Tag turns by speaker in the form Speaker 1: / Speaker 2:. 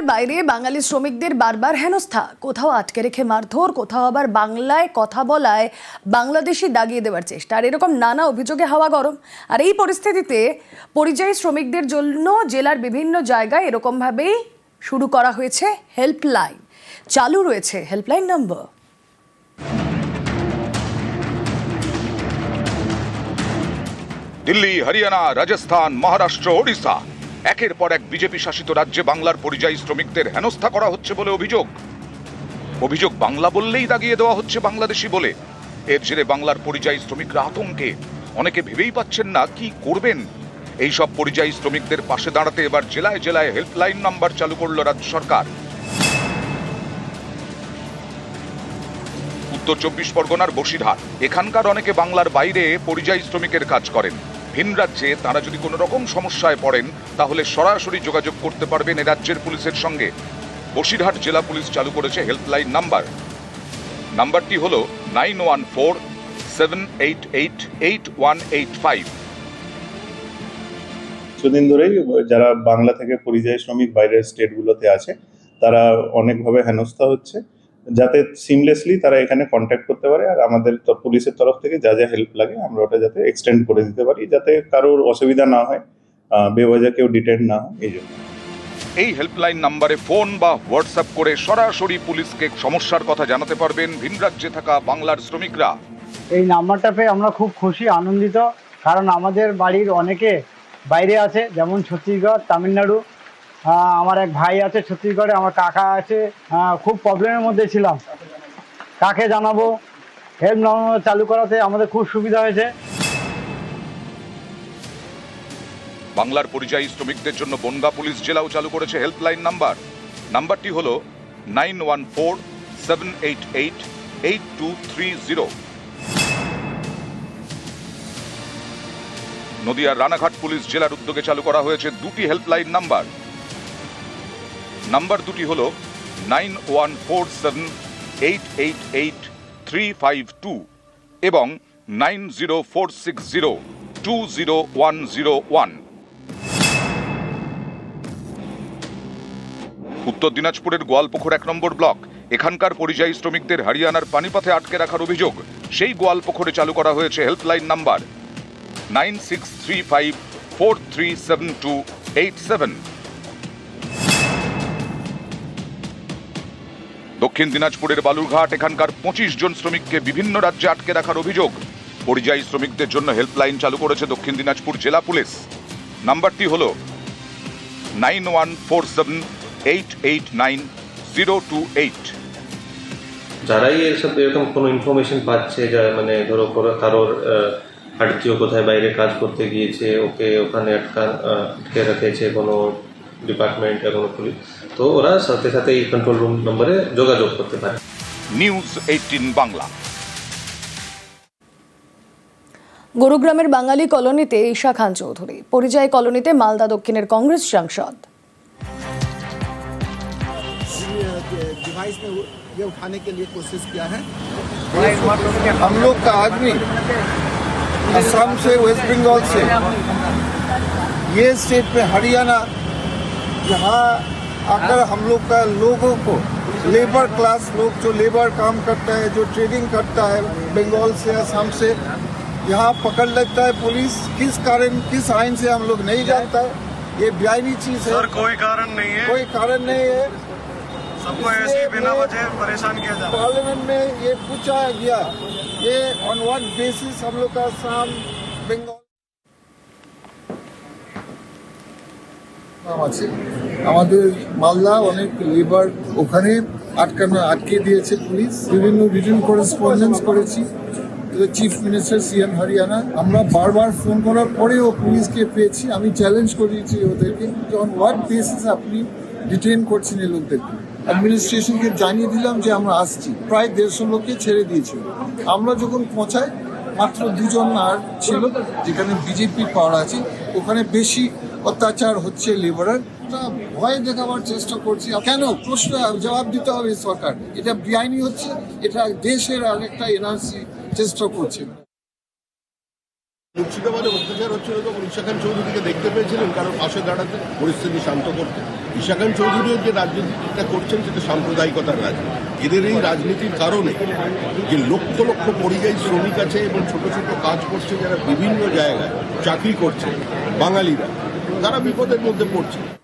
Speaker 1: বাংলার বাইরে বাঙালি শ্রমিকদের বারবার হেনস্থা। কোথাও আটকে রেখে মারধর, কোথাও আবার বাংলায় কথা বলায় বাংলাদেশি দাগিয়ে দেওয়ার চেষ্টা। আর এরকম নানা অভিযোগে হাওয়া গরম। আর এই পরিস্থিতিতে পরিযায়ী শ্রমিকদের জন্য জেলার বিভিন্ন জায়গায় এরকমভাবেই শুরু করা হয়েছে হেল্পলাইন। চালু রয়েছে হেল্পলাইন নম্বর।
Speaker 2: দিল্লি, হরিয়ানা, রাজস্থান, মহারাষ্ট্র, ওড়িশা। একের পর এক বিজেপি শাসিত রাজ্যে বাংলার পরিযায়ী শ্রমিকদের হেনস্থা করা হচ্ছে বলে অভিযোগ। অভিযোগ বাংলা বললেই দাগিয়ে দেওয়া হচ্ছে বাংলাদেশি বলে। এর জেরে বাংলার পরিযায়ী শ্রমিকরা আতঙ্কে। অনেকে ভেবেই পাচ্ছেন না কি করবেন। এই সব পরিযায়ী শ্রমিকদের পাশে দাঁড়াতে এবার জেলায় জেলায় হেল্পলাইন নাম্বার চালু করল রাজ্য সরকার। উত্তর চব্বিশ পরগনার বসিরহাট। এখানকার অনেকে বাংলার বাইরে পরিযায়ী শ্রমিকের কাজ করেন। ভিন রাজ্যে তারা যদি কোনো রকম সমস্যায় পড়েন, তাহলে সরাসরি যোগাযোগ করতে পারবেন এ রাজ্যের পুলিশের সঙ্গে। বসিরহাট জেলা পুলিশ চালু করেছে হেল্পলাইন নাম্বার। নাম্বারটি হল nine one four, seven eight eight eight one eight five.
Speaker 3: কিছুদিন ধরেই যারা বাংলা থেকে পরিযায়ী শ্রমিক বাইরের স্টেটগুলোতে আছে, তারা অনেকভাবে হেনস্থা হচ্ছে। যাতে সিমলেসলি তারা এখানে কন্ট্যাক্ট করতে পারে আর আমাদের তো পুলিশের তরফ থেকে যা যা হেল্প লাগে আমরা ওটা যাতে এক্সটেন্ড করে দিতে পারি যাতে কারোর অসুবিধা না হয় বেওয়াজা কেউ ডিটেন্ড না হয় এই জন্য।
Speaker 2: এই হেল্পলাইন নাম্বারে ফোন বা হোয়াটসঅ্যাপ করে সরাসরি পুলিশকে সমস্যার কথা জানাতে পারবেন ভিন রাজ্যে থাকা বাংলার শ্রমিকরা।
Speaker 4: এই নাম্বারটা পেয়ে আমরা খুব খুশি আনন্দিত কারণ আমাদের বাড়ির অনেকে বাইরে আছে যেমন ছত্তিশগড় তামিলনাড়ু আমার এক ভাই আছে ছত্তিশগড়ে আমার কাকা আছে। আহ, খুব প্রবলেমের মধ্যে ছিলাম। কাকে জানাব? হেল্প নম্বর চালু করাতে আমাদের খুব সুবিধা হয়েছে।
Speaker 2: বাংলার পরিযায়ী শ্রমিকদের জন্য বনগা পুলিশ জেলাও চালু করেছে হেল্পলাইন নাম্বার। নাম্বারটি হল nine one four seven eight eight eight two three zero. নদিয়ার রানাঘাট পুলিশ জেলার উদ্যোগে চালু করা হয়েছে দুটি হেল্পলাইন নাম্বার। নাম্বার দুটি হল nine one four seven eight eight eight three five two এবং nine zero four six zero two zero one zero one. উত্তর দিনাজপুরের গোয়ালপুকুর এক নম্বর ব্লক। এখানকার পরিযায়ী শ্রমিকদের হরিয়ানার পানিপথে আটকে রাখার অভিযোগ। সেই গোয়ালপুকুরে চালু করা হয়েছে helpline number. Nine six three five four three seven two eight seven. দক্ষিণ দিনাজপুরের বালুরঘাট, এখানকার পঁচিশ জন শ্রমিককে বিভিন্ন রাজ্যে আটকে রাখার অভিযোগ। পরিযায়ী শ্রমিকদের জন্য হেল্পলাইন চালু করেছে দক্ষিণ দিনাজপুর জেলা পুলিশ। নাম্বারটি হল nine one four seven eight eight nine zero two eight.
Speaker 5: যারাই এসব এরকম কোনো ইনফরমেশন পাচ্ছে যা মানে ধরো কারোর আত্মীয় কোথায় বাইরে কাজ করতে গিয়েছে, ওকে ওখানে আটকা আটকে রেখেছে কোনো ডিপার্টমেন্ট কোনো পুলিশ তো ওরা সাথে সাথে এই কন্ট্রোল রুম নম্বরে যোগাযোগ করতে পারে
Speaker 2: নিউজ এইটিন বাংলা
Speaker 1: গুরুগ্রামের বাঙালি কলোনিতে ঈশা খান চৌধুরী পরিযায়ী কলোনিতে মালদা দক্ষিণের কংগ্রেস সাংসদ
Speaker 6: डिवाइस में वो- ये उठाने के लिए कोशिश किया है हम लोग का आदमी असम से वेस्ट बंगाल से ये स्टेट में हरियाणा यहाँ अगर हम लोग का लोगों को लेबर क्लास लोग जो लेबर काम करता है जो ट्रेडिंग करता है बंगाल से असम से यहाँ पकड़ लेता है पुलिस किस कारण किस आइन से हम लोग नहीं जानता है? ये बेआईनी चीज़ है।
Speaker 7: सर कोई कारण नहीं है।
Speaker 6: कोई कारण नहीं है।
Speaker 7: सबको ऐसे बिना वजह परेशान किया जा रहा है।
Speaker 6: पार्लियामेंट में ये पूछा गया ये ऑन व्हाट बेसिस हम लोग का आसाम बंगाल নাম আছে। আমাদের মালদা অনেক লেবার ওখানে আটকানো আটকে দিয়েছে পুলিশ। বিভিন্ন রিটেন করেসপন্ডেন্স করেছি। চিফ মিনিস্টার সিএম হরিয়ানা আমরা বারবার ফোন করার পরেও পুলিশকে পেয়েছি। আমি চ্যালেঞ্জ করিয়েছি ওদেরকে অন হোয়াট বেসিস আপনি ডিটেন করছেন এই লোকদেরকে অ্যাডমিনিস্ট্রেশনকে জানিয়ে দিলাম যে আমরা আসছি। প্রায় দেড়শো লোককে ছেড়ে দিয়েছিল আমরা যখন পৌঁছাই, মাত্র দুজন আর ছিল, যেখানে বিজেপির পাওয়ার আছে, ওখানে বেশি অত্যাচার হচ্ছে লেবারের ভয় দেখাবার চেষ্টা করছি। কেন? প্রশ্ন, জবাব দিতে হবে সরকার। এটা বেআইনি হচ্ছে, এটা দেশের আরেকটা এনআরসি চেষ্টা করছে।
Speaker 8: মুর্শিদাবাদে অত্যাচার হচ্ছিল তখন ঈশা খান চৌধুরীকে দেখতে পেয়েছিলেন, কারণ পাশে দাঁড়াতে পরিস্থিতি শান্ত করতে। ঈশা খান চৌধুরীও যে রাজনীতিটা করছেন, সেটা সাম্প্রদায়িকতার রাজনীতি। এদের এই রাজনীতির কারণে যে লক্ষ লক্ষ পরিযায়ী শ্রমিক আছে এবং ছোট ছোট কাজ করছে, যারা বিভিন্ন জায়গায় চাকরি করছে, বাঙালিরা তারা বিপদের মধ্যে পড়ছে।